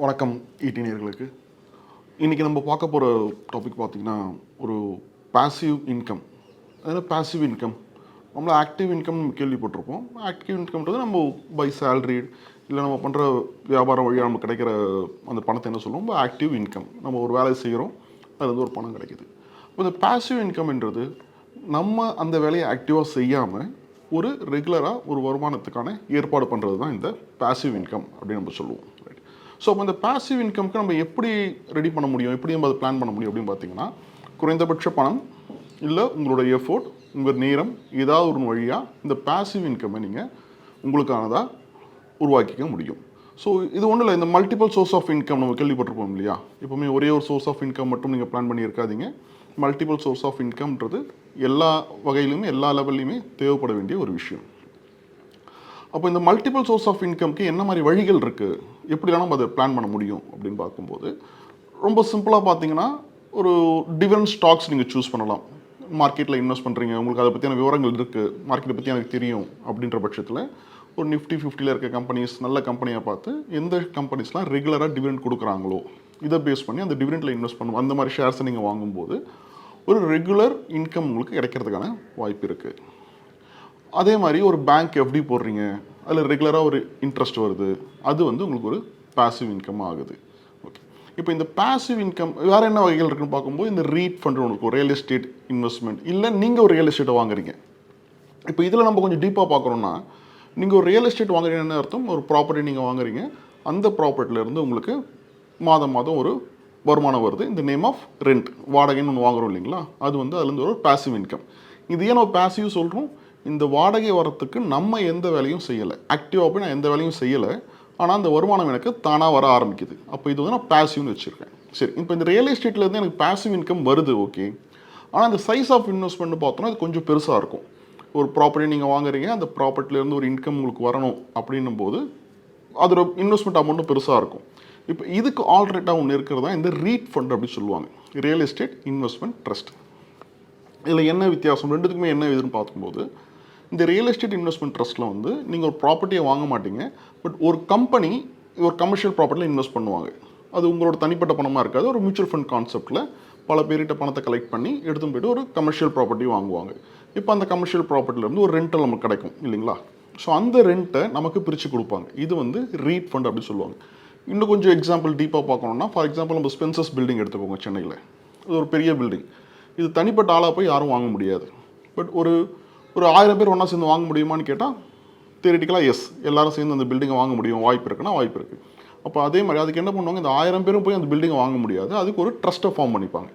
வணக்கம் ஈட்டினியர்களுக்கு இன்றைக்கி நம்ம பார்க்க போகிற டாபிக் பார்த்திங்கன்னா ஒரு பாசிவ் இன்கம் அதாவது பேசிவ் இன்கம் நம்மள ஆக்டிவ் இன்கம் கேள்விப்பட்டிருப்போம். ஆக்டிவ் இன்கம்ன்றது நம்ம பை சேல்ரி இல்லை நம்ம பண்ணுற வியாபாரம் வழியாக நம்ம கிடைக்கிற அந்த பணத்தை என்ன சொல்லுவோம்? ஆக்டிவ் இன்கம் நம்ம ஒரு வேலை செய்கிறோம் அது வந்து ஒரு பணம் கிடைக்கிது. இப்போ இந்த பாசிவ் இன்கம்ன்றது நம்ம அந்த வேலையை ஆக்டிவாக செய்யாமல் ஒரு ரெகுலராக ஒரு வருமானத்துக்கான ஏற்பாடு பண்ணுறது தான் இந்த பாசிவ் இன்கம் அப்படின்னு நம்ம சொல்லுவோம். ஸோ அப்போ இந்த பாசிவ் இன்கம்க்கு நம்ம எப்படி ரெடி பண்ண முடியும்? எப்படி நம்ம அதை பிளான் பண்ண முடியும் அப்படின்னு பார்த்தீங்கன்னா குறைந்தபட்ச பணம் இல்லை உங்களோட எஃபோர்ட் உங்கள் நேரம் ஏதாவது ஒரு வழியாக இந்த பாசிவ் இன்கம்மை நீங்கள் உங்களுக்கானதாக உருவாக்கிக்க முடியும். ஸோ இது ஒன்றும் இல்லை. இந்த மல்டிபிள் சோர்ஸ் ஆஃப் இன்கம் நம்ம கேள்விப்பட்டிருப்போம் இல்லையா? எப்போவுமே ஒரே ஒரு சோர்ஸ் ஆஃப் இன்கம் மட்டும் நீங்கள் பிளான் பண்ணியிருக்காதீங்க. மல்டிபிள் சோர்ஸ் ஆஃப் இன்கம்ன்றது எல்லா வகையிலுமே எல்லா லெவல்லையுமே தேவைப்பட வேண்டிய ஒரு விஷயம். அப்போ இந்த மல்டிபிள் சோர்ஸ் ஆஃப் இன்கம்க்கு என்ன மாதிரி வழிகள் இருக்குது எப்படிலாம் நம்ம அதை பிளான் பண்ண முடியும் அப்படின்னு பார்க்கும்போது ரொம்ப சிம்பிளாக பார்த்தீங்கன்னா ஒரு டிஃபரெண்ட் ஸ்டாக்ஸ் நீங்கள் சூஸ் பண்ணலாம். மார்க்கெட்டில் இன்வெஸ்ட் பண்ணுறீங்க உங்களுக்கு அதை பற்றியான விவரங்கள் இருக்குது மார்க்கெட்டை பற்றி எனக்கு தெரியும் அப்படின்ற பட்சத்தில் ஒரு நிஃப்டி ஃபிஃப்டியில் இருக்க கம்பெனிஸ் நல்ல கம்பெனியாக பார்த்து எந்த கம்பெனிஸ்லாம் ரெகுலராக டிவிடெண்ட் கொடுக்குறாங்களோ இதை பேஸ் பண்ணி அந்த டிவிடெண்டில் இன்வெஸ்ட் பண்ணுவோம் அந்த மாதிரி ஷேர்ஸை நீங்கள் வாங்கும்போது ஒரு ரெகுலர் இன்கம் உங்களுக்கு கிடைக்கிறதுக்கான வாய்ப்பு இருக்குது அதே மாதிரி ஒரு பேங்க் எஃப்டி போடுறீங்க அதில் ரெகுலராக ஒரு இன்ட்ரெஸ்ட் வருது அது வந்து உங்களுக்கு ஒரு பாசிவ் இன்கம் ஆகுது. ஓகே இப்போ இந்த பாசிவ் இன்கம் வேறு என்ன வகைகள் இருக்குன்னு பார்க்கும்போது இந்த ரீட் ஃபண்ட் உங்களுக்கு ரியல் எஸ்டேட் இன்வெஸ்ட்மெண்ட் இல்லை நீங்கள் ஒரு ரியல் எஸ்டேட்டை வாங்குறீங்க. இப்போ இதில் நம்ம கொஞ்சம் டீப்பாக பார்க்குறோன்னா நீங்கள் ஒரு ரியல் எஸ்டேட் வாங்குறீங்கன்னு அர்த்தம் ஒரு ப்ராப்பர்ட்டி நீங்கள் வாங்குறீங்க அந்த ப்ராப்பர்ட்டிலேருந்து உங்களுக்கு மாதம் மாதம் ஒரு வருமானம் வருது. இந்த நேம் ஆஃப் ரெண்ட் வாடகைன்னு ஒன்று வாங்குறோம் இல்லைங்களா? அது வந்து அதுலேருந்து ஒரு பாசிவ் இன்கம் இது ஏன் நம்ம பேசிவ் சொல்கிறோம் இந்த வாடகை வரத்துக்கு நம்ம எந்த வேலையும் செய்யலை. ஆக்டிவாக போய் நான் எந்த வேலையும் செய்யலை. ஆனால் அந்த வருமானம் எனக்கு தானாக வர ஆரம்பிக்குது. அப்போ இது வந்து நான் பேசிவ்னு வச்சுருக்கேன். சரி இப்போ இந்த ரியல் எஸ்டேட்லேருந்து எனக்கு பாசிவ் இன்கம் வருது ஓகே ஆனால் அந்த சைஸ் ஆஃப் இன்வெஸ்ட்மெண்ட் பார்த்தோன்னா இது கொஞ்சம் பெருசாக இருக்கும். ஒரு ப்ராப்பர்ட்டி நீங்கள் வாங்குறீங்க அந்த ப்ராப்பர்ட்டிலேருந்து ஒரு இன்கம் உங்களுக்கு வரணும் அப்படின்னும் போது அதோட இன்வெஸ்ட்மெண்ட் அமௌண்ட்டும் பெருசாக இருக்கும். இப்போ இதுக்கு ஆல்ரெட்டாக ஒன்று இருக்கிறதா இந்த ரீட் ஃபண்ட் அப்படின்னு சொல்லுவாங்க. ரியல் எஸ்டேட் இன்வெஸ்ட்மெண்ட் ட்ரஸ்ட் இதில் என்ன வித்தியாசம்? ரெண்டுத்துக்குமே என்ன இதுன்னு பார்க்கும்போது இந்த ரியல் எஸ்டேட் இன்வெஸ்ட்மெண்ட் ட்ரஸ்ட்டில் வந்து நீங்கள் ஒரு ப்ராப்பர்ட்டியை வாங்க மாட்டீங்க பட் ஒரு கம்பெனி ஒரு கமர்ஷியல் ப்ராப்பர்ட்டியில் இன்வெஸ்ட் பண்ணுவாங்க. அது உங்களோட தனிப்பட்ட பணமாக இருக்காது. ஒரு மியூச்சுவல் ஃபண்ட் கான்செப்ட்டில் பல பேர்கிட்ட பணத்தை கலெக்ட் பண்ணி எடுத்துன்னு போய்ட்டு ஒரு கமர்ஷியல் ப்ராப்பர்ட்டி வாங்குவாங்க. இப்போ அந்த கமர்ஷியல் ப்ராப்பர்ட்டிலேருந்து ஒரு ரெண்டல் நமக்கு கிடைக்கும் இல்லைங்களா? ஸோ அந்த ரெண்ட்டை நமக்கு பிரித்து கொடுப்பாங்க. இது வந்து ரீட் ஃபண்ட் அப்படின்னு சொல்லுவாங்க. இன்னும் கொஞ்சம் எக்ஸாம்பிள் டீப்பாக பார்க்கணும்னா ஃபார் எக்ஸாம்பிள் நம்ம ஸ்பென்சஸ் பில்டிங் எடுத்துக்கோங்க சென்னையில். இது ஒரு பெரிய பில்டிங் இது தனிப்பட்ட ஆளாக போய் யாரும் வாங்க முடியாது. பட் ஒரு ஒரு ஆயிரம் பேர் ஒன்றா சேர்ந்து வாங்க முடியுமான்னு கேட்டால் தியரிட்டிக்கலாக எஸ் எல்லாரும் சேர்ந்து அந்த பில்டிங்கை வாங்க முடியும். வாய்ப்பு இருக்குன்னா வாய்ப்பு இருக்குது அப்போ அதே மாதிரி அதுக்கு என்ன பண்ணுவாங்க? இந்த ஆயிரம் பேரும் போய் அந்த பில்டிங்கை வாங்க முடியாது. அதுக்கு ஒரு ட்ரஸ்ட்டை ஃபார்ம் பண்ணிப்பாங்க.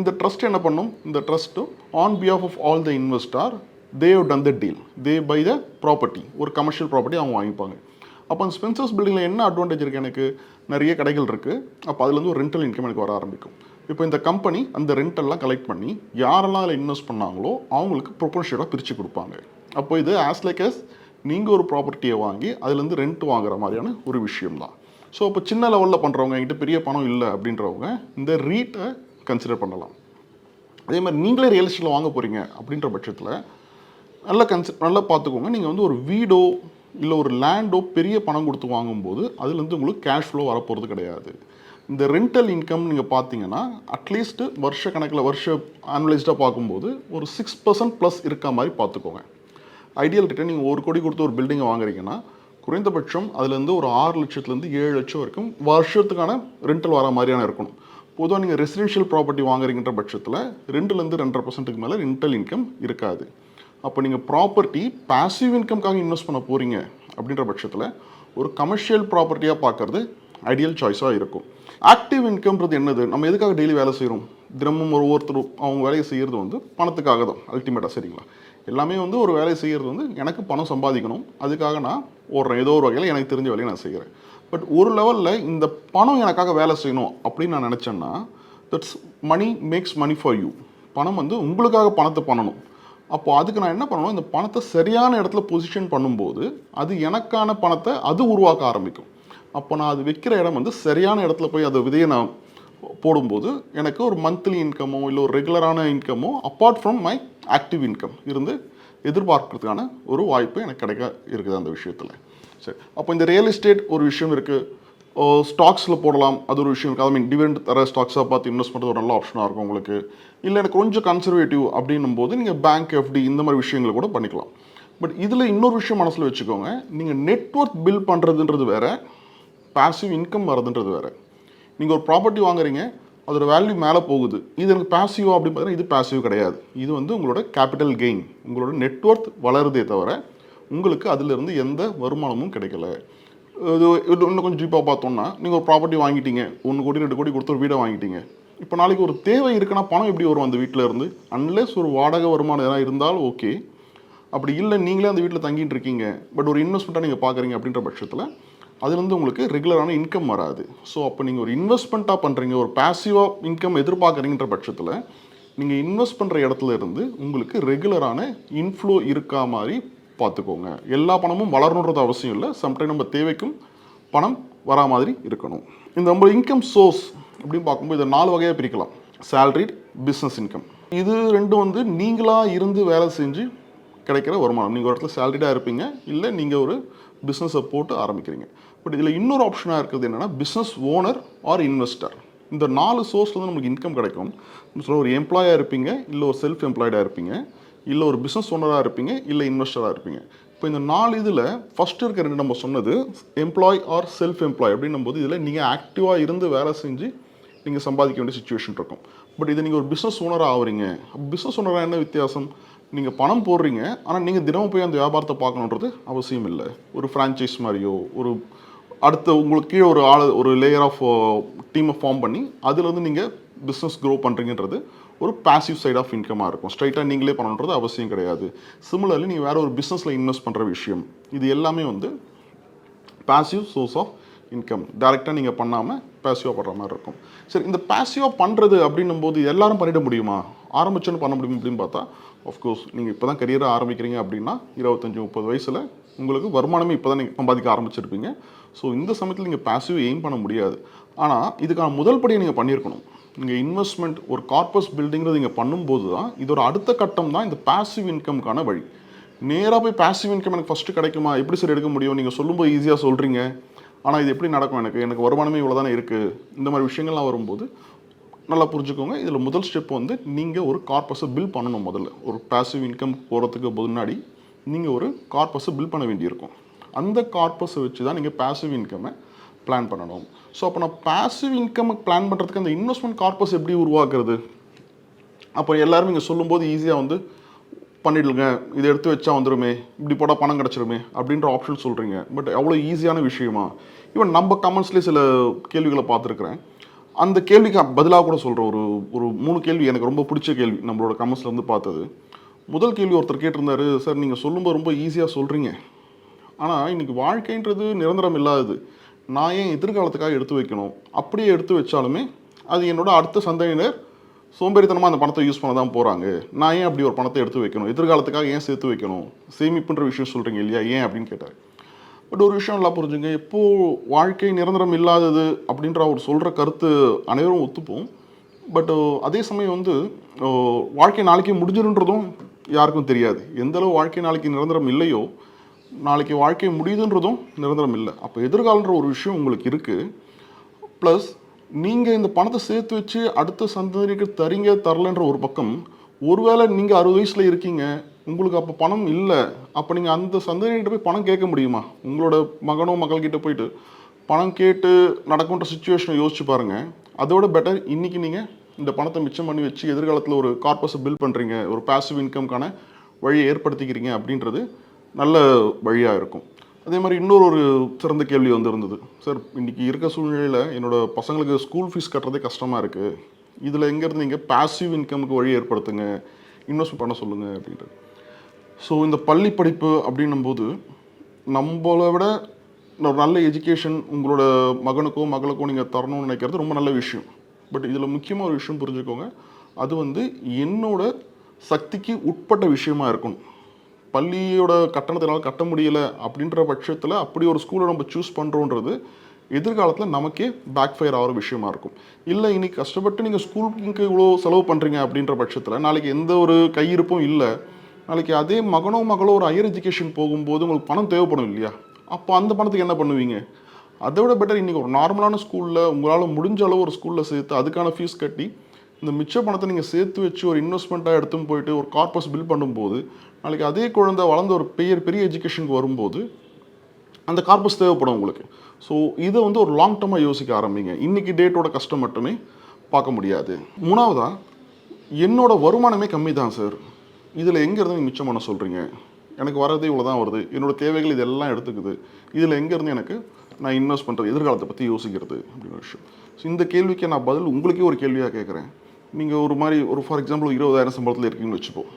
இந்த ட்ரஸ்ட் என்ன பண்ணும்? இந்த trust on behalf of all the investor they done the deal they buy the property ஒரு கமர்ஷியல் ப்ராப்பர்ட்டி அவங்க வாங்கிப்பாங்க. அப்போ அந்த ஸ்பென்சர்ஸ் பில்டிங்கில் என்ன அட்வான்டேஜ் இருக்குது எனக்கு? நிறைய கடைகள் இருக்குது அப்போ அதுலேருந்து ஒரு ரெண்டல் இன்கம் எனக்கு வர ஆரம்பிக்கும். இப்போ இந்த கம்பெனி அந்த ரெண்டெல்லாம் கலெக்ட் பண்ணி யாரெல்லாம் அதில் இன்வெஸ்ட் பண்ணாங்களோ அவங்களுக்கு ப்ரொபோஷனாக பிரித்து கொடுப்பாங்க. அப்போ இது ஆஸ் லைக் அஸ் நீங்கள் ஒரு ப்ராப்பர்ட்டியை வாங்கி அதுலேருந்து ரெண்ட் வாங்குற மாதிரியான ஒரு விஷயம் தான் ஸோ இப்போ சின்ன லெவலில் பண்ணுறவங்க என்கிட்ட பெரிய பணம் இல்லை அப்படின்றவங்க இந்த ரீட்டை கன்சிடர் பண்ணலாம். அதே மாதிரி நீங்களே ரியல் எஸ்டேட்டில் வாங்க போகிறீங்க அப்படின்ற பட்சத்தில் நல்லா கன்சி நல்லா பார்த்துக்கோங்க. நீங்கள் வந்து ஒரு வீடோ இல்லை ஒரு லேண்டோ பெரிய பணம் கொடுத்து வாங்கும்போது அதுலேருந்து உங்களுக்கு கேஷ் ஃப்ளோ வரப்போகிறது கிடையாது. இந்த ரெண்டல் இன்கம் நீங்கள் பார்த்தீங்கன்னா அட்லீஸ்ட்டு வருஷ கணக்கில் வருஷ ஆனுவலைஸ்டாக பார்க்கும்போது ஒரு சிக்ஸ் பர்சன்ட் ப்ளஸ் இருக்க மாதிரி பார்த்துக்கோங்க ஐடியல் ரிட்டர்ன் நீங்கள் ஒரு கோடி கொடுத்து ஒரு பில்டிங்கை வாங்குறீங்கன்னா குறைந்தபட்சம் அதுலேருந்து ஒரு ஆறு லட்சத்துலேருந்து ஏழு லட்சம் வரைக்கும் வருஷத்துக்கான ரெண்டல் வர மாதிரியான இருக்கணும். பொதுவாக நீங்கள் ரெசிடென்ஷியல் ப்ராப்பர்ட்டி வாங்குறீங்கிற பட்சத்தில் ரெண்டுலேருந்து ரெண்டரை பர்சன்ட்டுக்கு மேலே ரெண்டல் இன்கம் இருக்காது. அப்போ நீங்கள் ப்ராப்பர்ட்டி பாசிவ் இன்கம்காக இன்வெஸ்ட் பண்ண போகிறீங்க அப்படின்ற பட்சத்தில் ஒரு கமர்ஷியல் ப்ராப்பர்ட்டியாக பார்க்குறது ஐடியல் சாய்ஸாக இருக்கும். ஆக்டிவ் இன்கம்ன்றது என்னது? நம்ம எதுக்காக டெய்லி வேலை செய்கிறோம் தினமும் ஒரு ஒருத்தரும் அவங்க வேலையை செய்கிறது வந்து பணத்துக்காக தான் அல்டிமேட்டாக சரிங்களா? எல்லாமே வந்து ஒரு வேலையை செய்கிறது வந்து எனக்கு பணம் சம்பாதிக்கணும். அதுக்காக நான் ஓடுறேன். ஏதோ ஒரு வகையில் எனக்கு தெரிஞ்ச வேலையை நான் செய்கிறேன் பட் ஒரு லெவலில் இந்த பணம் எனக்காக வேலை செய்யணும் அப்படின்னு நான் நினச்சேன்னா that's money makes money for you பணம் வந்து உங்களுக்காக பணத்தை பண்ணணும். அப்போ அதுக்கு நான் என்ன பண்ணணும்? இந்த பணத்தை சரியான இடத்துல பொசிஷன் பண்ணும்போது அது எனக்கான பணத்தை அது உருவாக்க ஆரம்பிக்கும். அப்போ நான் அது விற்கிற இடம் வந்து சரியான இடத்துல போய் அதை விதையை நான் போடும்போது எனக்கு ஒரு மந்த்லி இன்கமோ இல்லை ஒரு ரெகுலரான இன்கமோ apart from my active income இருந்து எதிர்பார்க்கறதுக்கான ஒரு வாய்ப்பு எனக்கு கிடைக்க இருக்குது அந்த விஷயத்தில். சரி. அப்போ இந்த ரியல் எஸ்டேட் ஒரு விஷயம் இருக்குது ஸ்டாக்ஸில் போடலாம். அது ஒரு விஷயம் இருக்குது ஐ மீன் டிவெண்ட் தர ஸ்டாக்ஸாக பார்த்து இன்வெஸ்ட் பண்ணுறது ஒரு நல்ல ஆப்ஷனாக இருக்கும் உங்களுக்கு. இல்லை எனக்கு கொஞ்சம் கன்சர்வேட்டிவ் அப்படின்னும் போது நீங்கள் பேங்க் எஃப்டி இந்த மாதிரி விஷயங்களை கூட பண்ணிக்கலாம். பட் இதில் இன்னொரு விஷயம் மனசில் வச்சுக்கோங்க. நீங்கள் நெட்ஒர்க் பில் பண்ணுறதுன்றது வேறு. பேசிவ் இன்கம் வரதுன்றது வேறு. நீங்கள் ஒரு ப்ராப்பர்ட்டி வாங்குறீங்க அதோட வேல்யூ மேலே போகுது. இது எனக்கு பேசிவா அப்படின்னு பார்த்தீங்கன்னா இது பேசிவ் கிடையாது. இது வந்து உங்களோட கேபிட்டல் கெயின் உங்களோட நெட்ஒர்க் வளருதே தவிர உங்களுக்கு அதிலிருந்து எந்த வருமானமும் கிடைக்கல. இது இது இன்னும் கொஞ்சம் டீப்பாக பார்த்தோம்னா நீங்கள் ஒரு ப்ராப்பர்ட்டி வாங்கிட்டீங்க ஒன்று கோடி ரெண்டு கோடி கொடுத்து ஒரு வீடை வாங்கிட்டீங்க. இப்போ நாளைக்கு ஒரு தேவை இருக்குன்னா பணம் எப்படி வரும் அந்த வீட்டில் இருந்து? அன்லெஸ் ஒரு வாடகை வருமானம் எதனா இருந்தாலும் ஓகே அப்படி இல்லை நீங்களே அந்த வீட்டில் தங்கிட்டு இருக்கீங்க. பட் ஒரு இன்வெஸ்ட்மெண்ட்டாக நீங்கள் பார்க்குறீங்க அப்படின்ற பட்சத்தில் அதுலேருந்து உங்களுக்கு ரெகுலரான இன்கம் வராது. ஸோ அப்போ நீங்கள் ஒரு இன்வெஸ்ட்மெண்ட்டாக பண்ணுறீங்க ஒரு பாசிவாக இன்கம் எதிர்பார்க்குறீங்கன்ற பட்சத்தில் நீங்கள் இன்வெஸ்ட் பண்ணுற இடத்துல இருந்து உங்களுக்கு ரெகுலரான இன்ஃப்ளோ இருக்கா மாதிரி பார்த்துக்கோங்க. எல்லா பணமும் வளரணுன்றது அவசியம் இல்லை. சம்டைம் நம்ம தேவைக்கும் பணம் வரா மாதிரி இருக்கணும். இந்த நம்ம இன்கம் சோர்ஸ் அப்படின்னு பார்க்கும்போது இதை நாலு வகையாக பிரிக்கலாம். Salaried பிஸ்னஸ் இன்கம் இது ரெண்டும் வந்து நீங்களாக இருந்து வேலை செஞ்சு கிடைக்கிற வருமானம். நீங்கள் ஒரு இடத்துல சேலரிடாக இருப்பீங்க இல்லை நீங்கள் ஒரு பிஸ்னஸை போட்டு ஆரம்பிக்கிறீங்க. பட் இதில் இன்னொரு ஆப்ஷனாக இருக்கிறது என்னென்னா பிஸ்னஸ் ஓனர் ஆர் இன்வெஸ்டர் இந்த நாலு சோர்ஸ்லேருந்து நமக்கு இன்கம் கிடைக்கும். சொல்ல ஒரு எம்ப்ளாயாக இருப்பீங்க இல்லை ஒரு செல்ஃப் எம்ப்ளாய்டாக இருப்பீங்க இல்லை ஒரு பிஸ்னஸ் ஓனராக இருப்பீங்க இல்லை இன்வெஸ்டராக இருப்பீங்க. இப்போ இந்த நாலு இதில் ஃபஸ்ட்டு இருக்க ரெண்டு நம்ம சொன்னது எம்ப்ளாய் ஆர் செல்ஃப் எம்ப்ளாய் அப்படின்னும் போது இதில் நீங்கள் ஆக்டிவாக இருந்து வேலை செஞ்சு நீங்கள் சம்பாதிக்க வேண்டிய சுச்சுவேஷன் இருக்கும். பட் இது நீங்கள் ஒரு பிஸ்னஸ் ஓனராக ஆகுறீங்க பிஸ்னஸ் ஓனராக என்ன வித்தியாசம்? நீங்கள் பணம் போடுறீங்க ஆனால் நீங்கள் தினமும் போய் அந்த வியாபாரத்தை பார்க்கணுன்றது அவசியம் இல்லை. ஒரு ஃப்ரான்ச்சைஸ் மாதிரியோ ஒரு அடுத்த உங்களுக்கு கீழே ஒரு ஆள் ஒரு லேயர் ஆஃப் டீமை ஃபார்ம் பண்ணி அதுலேருந்து நீங்கள் பிஸ்னஸ் க்ரோ பண்ணுறீங்கன்றது ஒரு பாசிவ் சைட் ஆஃப் இன்கமாக இருக்கும். ஸ்ட்ரைட்டாக நீங்களே பண்ணணுன்றது அவசியம் கிடையாது. சிமிலர்லி நீங்கள் வேறு ஒரு பிஸ்னஸில் இன்வெஸ்ட் பண்ணுற விஷயம் இது எல்லாமே வந்து பாசிவ் சோர்ஸ் ஆஃப் இன்கம் டேரெக்டாக நீங்கள் பண்ணாமல் பேசிவாக பண்ணுற மாதிரி இருக்கும். சரி இந்த பாசிவாக பண்ணுறது அப்படின்னும் போது எல்லாரும் பண்ணிட முடியுமா? ஆரம்பிச்சோன்னு பண்ண முடியும் அப்படின்னு பார்த்தா ஆஃப்கோர்ஸ் நீங்கள் இப்போ தான் கரியரை ஆரம்பிக்கிறீங்க அப்படின்னா இருபத்தஞ்சி முப்பது வயசில் உங்களுக்கு வருமானமே இப்போ தான் நீங்கள் சம்பாதிக்க ஆரம்பிச்சிருப்பீங்க. ஸோ இந்த சமயத்தில் நீங்கள் பாசிவ் எய்ம் பண்ண முடியாது. ஆனால் இதுக்கான முதல் படியை நீங்கள் பண்ணியிருக்கணும். நீங்கள் இன்வெஸ்ட்மெண்ட் ஒரு கார்பஸ் பில்டிங்கிறது நீங்கள் பண்ணும்போது தான் இதோட அடுத்த கட்டம் தான் இந்த பாசிவ் இன்கம்க்கான வழி. நேராக போய் பாசிவ் இன்கம் எனக்கு ஃபஸ்ட்டு கிடைக்குமா? எப்படி சார் எடுக்க முடியும்? நீங்கள் சொல்லும்போது ஈஸியாக சொல்கிறீங்க ஆனால் இது எப்படி நடக்கும் எனக்கு? எனக்கு வருமானமே இவ்வளோ தானே இருக்குது இந்த மாதிரி விஷயங்கள்லாம் வரும்போது நல்லா புரிஞ்சுக்கோங்க. இதில் முதல் ஸ்டெப் வந்து நீங்கள் ஒரு கார்பஸை பில் பண்ணணும் முதல்ல. ஒரு பாசிவ் இன்கம் போகிறதுக்கு முன்னாடி நீங்கள் ஒரு கார்பஸை பில் பண்ண வேண்டியிருக்கும். அந்த கார்பஸை வச்சு தான் நீங்கள் பாசிவ் இன்கம்மை பிளான் பண்ணணும். ஸோ அப்போ நான் பேசிவ் இன்கம் பிளான் பண்ணுறதுக்கு அந்த இன்வெஸ்ட்மெண்ட் கார்பஸ் எப்படி உருவாக்குறது? அப்போ எல்லாரும் இங்கே சொல்லும்போது ஈஸியாக வந்து பண்ணிடுங்க இதை எடுத்து வச்சா வந்துடுமே இப்படி போட பணம் கிடச்சிருமே அப்படின்ற ஆப்ஷன் சொல்கிறீங்க பட் அவ்வளோ ஈஸியான விஷயமா? ஈவன் நம்ம கமெண்ட்ஸ்லேயே சில கேள்விகளை பார்த்துருக்குறேன். அந்த கேள்விக்கு பதிலாக கூட சொல்கிற ஒரு ஒரு மூணு கேள்வி எனக்கு ரொம்ப பிடிச்ச கேள்வி நம்மளோட கமெண்ட்ஸ்லேருந்து பார்த்தது. முதல் கேள்வி ஒருத்தர் கேட்டிருந்தாரு சார் நீங்கள் சொல்லும்போது ரொம்ப ஈஸியாக சொல்கிறீங்க ஆனால் இன்றைக்கி வாழ்க்கைன்றது நிரந்தரம் இல்லாதது. நான் ஏன் எதிர்காலத்துக்காக எடுத்து வைக்கணும்? அப்படியே எடுத்து வச்சாலுமே அது என்னோட அடுத்த சந்ததியினர் சோம்பேறித்தனமாக அந்த பணத்தை யூஸ் பண்ண தான் போகிறாங்க நான் ஏன் அப்படி ஒரு பணத்தை எடுத்து வைக்கணும்? எதிர்காலத்துக்காக ஏன் சேர்த்து வைக்கணும்? சேமிப்புன்ற விஷயம் சொல்கிறீங்க இல்லையா? ஏன் அப்படின்னு கேட்டார். பட் ஒரு விஷயம் நல்லா புரிஞ்சுங்க. எப்போ வாழ்க்கை நிரந்தரம் இல்லாதது அப்படின்ற அவர் சொல்கிற கருத்து அனைவரும் ஒத்துப்போம். பட் uh, அதே சமயம் வந்து uh, வாழ்க்கை நாளைக்கு முடிஞ்சிருன்றதும் யாருக்கும் தெரியாது. எந்த அளவு வாழ்க்கை நாளைக்கு நிரந்தரம் இல்லையோ நாளைக்கு வாழ்க்கை முடியுதுன்றதும் நிரந்தரம் இல்லை. அப்போ எதிர்காலன்ற ஒரு விஷயம் உங்களுக்கு இருக்குது ப்ளஸ் நீங்கள் இந்த பணத்தை சேர்த்து வச்சு அடுத்த சந்ததிக்கு தரீங்க தரலன்ற ஒரு பக்கம் ஒருவேளை நீங்கள் அறுபது வயசில் இருக்கீங்க உங்களுக்கு அப்போ பணம் இல்லை அப்போ நீங்கள் அந்த சந்ததிகிட்ட போய் பணம் கேட்க முடியுமா? உங்களோட மகனோ மகள்கிட்ட போயிட்டு பணம் கேட்டு நடக்குன்ற சுச்சுவேஷனை யோசிச்சு பாருங்கள் அதோட பெட்டர் இன்றைக்கி நீங்கள் இந்த பணத்தை மிச்சம் பண்ணி வச்சு எதிர்காலத்தில் ஒரு கார்பஸை பில் பண்ணுறீங்க ஒரு பாசிவ் இன்கம்க்கான வழியை ஏற்படுத்திக்கிறீங்க அப்படின்றது நல்ல வழியாக இருக்கும். அதே மாதிரி இன்னொரு ஒரு சிறந்த கேள்வி வந்து இருந்தது சார் இன்னைக்கு இருக்க சூழ்நிலையில் என்னோட பசங்களுக்கு ஸ்கூல் ஃபீஸ் கட்டுறதே கஷ்டமாக இருக்குது இதில் எங்கேருந்து நீங்கள் பாசிவ் இன்கமுக்கு வழி ஏற்படுத்துங்க. இன்வெஸ்ட் பண்ண சொல்லுங்கள் அப்படின்ட்டு. ஸோ இந்த பள்ளி படிப்பு அப்படின்னும்போது நம்மளை விட ஒரு நல்ல எஜுகேஷன் உங்களோட மகனுக்கோ மகளுக்கோ நீங்கள் தரணும்னு நினைக்கிறது ரொம்ப நல்ல விஷயம். பட் இதில் முக்கியமாக ஒரு விஷயம் புரிஞ்சுக்கோங்க. அது வந்து என்னோட சக்திக்கு உட்பட்ட விஷயமா இருக்கணும். பள்ளியோட கட்டணத்தினால் கட்ட முடியல அப்படின்ற பட்சத்தில் அப்படி ஒரு ஸ்கூலை நம்ம சூஸ் பண்ணுறோன்றது எதிர்காலத்தில் நமக்கே பேக் ஃபயர் ஆகிற விஷயமா இருக்கும். இல்லை இன்னைக்கு கஷ்டப்பட்டு நீங்கள் ஸ்கூலுக்கு இவ்வளோ செலவு பண்ணுறீங்க அப்படின்ற பட்சத்தில் நாளைக்கு எந்த ஒரு கையிருப்பும் இல்லை. நாளைக்கு அதே மகனோ மகளோ ஒரு ஹையர் எஜுகேஷன் போகும்போது உங்களுக்கு பணம் தேவைப்படும் இல்லையா? அப்போ அந்த பணத்துக்கு என்ன பண்ணுவீங்க? அதை விட பெட்டர் இன்றைக்கி ஒரு நார்மலான ஸ்கூலில் உங்களால் முடிஞ்ச அளவு ஒரு ஸ்கூலில் சேர்த்து அதுக்கான ஃபீஸ் கட்டி இந்த மிச்ச பணத்தை நீங்கள் சேர்த்து வச்சு ஒரு இன்வெஸ்ட்மெண்ட்டாக எடுத்துன்னு போயிட்டு ஒரு கார்பஸ் பில் பண்ணும்போது நாளைக்கு அதே குழந்தை வளர்ந்த ஒரு பெரிய பெரிய எஜுகேஷனுக்கு வரும்போது அந்த கார்பஸ் தேவைப்படும் உங்களுக்கு. ஸோ இதை வந்து ஒரு லாங் டர்மாக யோசிக்க ஆரம்பிங்க. இன்றைக்கி டேட்டோட கஷ்டம் மட்டுமே பார்க்க முடியாது. மூணாவதா என்னோடய வருமானமே கம்மி தான் சார் இதில் எங்கேருந்து நீங்கள் மிச்சம் பண்ண சொல்கிறீங்க எனக்கு வரதே இவ்வளோ தான் வருது. என்னோட தேவைகள் இதெல்லாம் எடுத்துக்குது. இதில் எங்கேருந்து எனக்கு நான் இன்வெஸ்ட் பண்ணுறது எதிர்காலத்தை பற்றி யோசிக்கிறது? அப்படிங்கிற விஷயம். ஸோ இந்த கேள்விக்கு நான் பதில் உங்களுக்கே ஒரு கேள்வியாக கேட்குறேன். நீங்கள் ஒரு மாதிரி ஒரு ஃபார் எக்ஸாம்பிள் இருபதாயிரம் சம்பளத்தில் இருக்கீங்கன்னு வச்சுப்போம்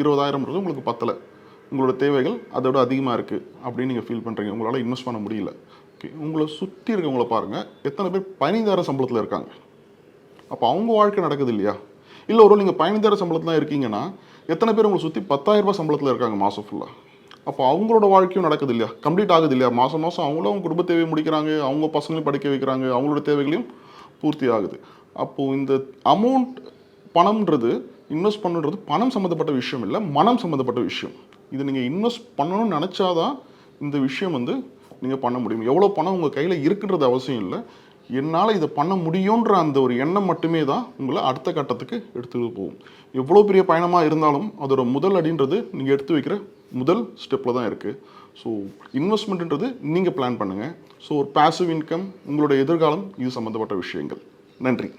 இருபதாயிரம்ன்றது உங்களுக்கு பத்தலை. உங்களோட தேவைகள் அதை விட அதிகமாக இருக்குது அப்படின்னு நீங்கள் ஃபீல் பண்ணுறீங்க உங்களால் இன்வெஸ்ட் பண்ண முடியல. ஓகே உங்களை சுற்றி இருக்கவங்கள பாருங்கள் எத்தனை பேர் பதினைந்தாயிரம் சம்பளத்தில் இருக்காங்க. அப்போ அவங்க வாழ்க்கை நடக்குது இல்லையா? இல்லை ஒரு நீங்கள் பதினைந்தாயிரம் சம்பளத்தில் தான் இருக்கீங்கன்னா எத்தனை பேர் உங்களை சுற்றி பத்தாயிரம் ரூபாய் சம்பளத்தில் இருக்காங்க மாதம் ஃபுல்லாக அப்போ அவங்களோட வாழ்க்கையும் நடக்குது இல்லையா? கம்ப்ளீட் ஆகுது இல்லையா? மாதம் மாதம் அவங்களும் அவங்க குடும்ப தேவையை முடிக்கிறாங்க. அவங்க பசங்களையும் படிக்க வைக்கிறாங்க. அவங்களோட தேவைகளையும் பூர்த்தி ஆகுது. அப்போது இந்த அமௌண்ட் பணம்ன்றது இன்வெஸ்ட் பண்ணுன்றது பணம் சம்மந்தப்பட்ட விஷயம் இல்லை மனம் சம்மந்தப்பட்ட விஷயம். இது நீங்கள் இன்வெஸ்ட் பண்ணணும்னு நினச்சாதான் இந்த விஷயம் வந்து நீங்கள் பண்ண முடியும். எவ்வளோ பணம் உங்கள் கையில் இருக்குன்றது அவசியம் இல்லை. என்னால் இதை பண்ண முடியுன்ற அந்த ஒரு எண்ணம் மட்டுமே தான் உங்களை அடுத்த கட்டத்துக்கு எடுத்துகிட்டு போகும். எவ்வளோ பெரிய பயணமாக இருந்தாலும் அதோட முதல் அடின்றது நீங்கள் எடுத்து வைக்கிற முதல் ஸ்டெப்பில் தான் இருக்குது ஸோ இன்வெஸ்ட்மெண்ட்ன்றது நீங்கள் பிளான் பண்ணுங்கள் ஸோ ஒரு பேசிவ் இன்கம் உங்களோட எதிர்காலம் இது சம்மந்தப்பட்ட விஷயங்கள். நன்றி.